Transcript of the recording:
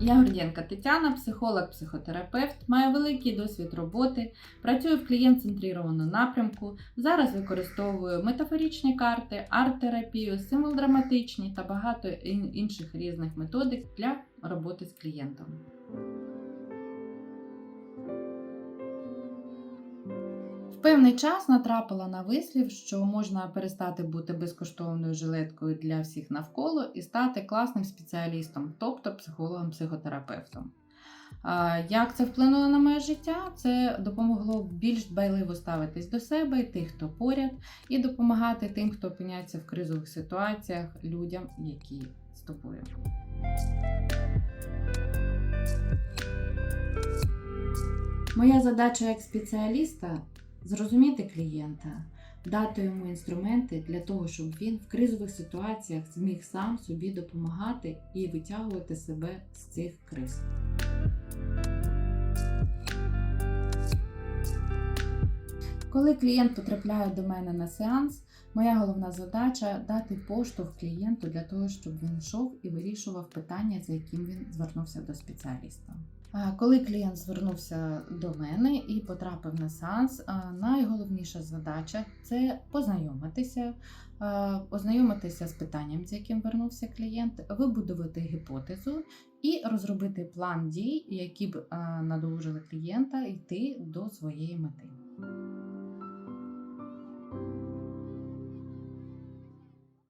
Я Гордієнка Тетяна, психолог-психотерапевт, маю великий досвід роботи, працюю в клієнт-центрированому напрямку. Зараз використовую метафорічні карти, арт-терапію, символ-драматичні та багато інших різних методик для роботи з клієнтом. Певний час натрапила на вислів, що можна перестати бути безкоштовною жилеткою для всіх навколо і стати класним спеціалістом, тобто психологом-психотерапевтом. Як це вплинуло на моє життя? Це допомогло більш дбайливо ставитись до себе і тих, хто поряд, і допомагати тим, хто опиняється в кризових ситуаціях, людям, які з тобою. Моя задача як спеціаліста зрозуміти клієнта, дати йому інструменти для того, щоб він в кризових ситуаціях зміг сам собі допомагати і витягувати себе з цих криз. Коли клієнт потрапляє до мене на сеанс, моя головна задача дати поштовх клієнту для того, щоб він йшов і вирішував питання, за яким він звернувся до спеціаліста. Коли клієнт звернувся до мене і потрапив на сеанс, найголовніша задача це познайомитися, ознайомитися з питанням, з яким вернувся клієнт, вибудувати гіпотезу і розробити план дій, які б надовжили клієнта йти до своєї мети.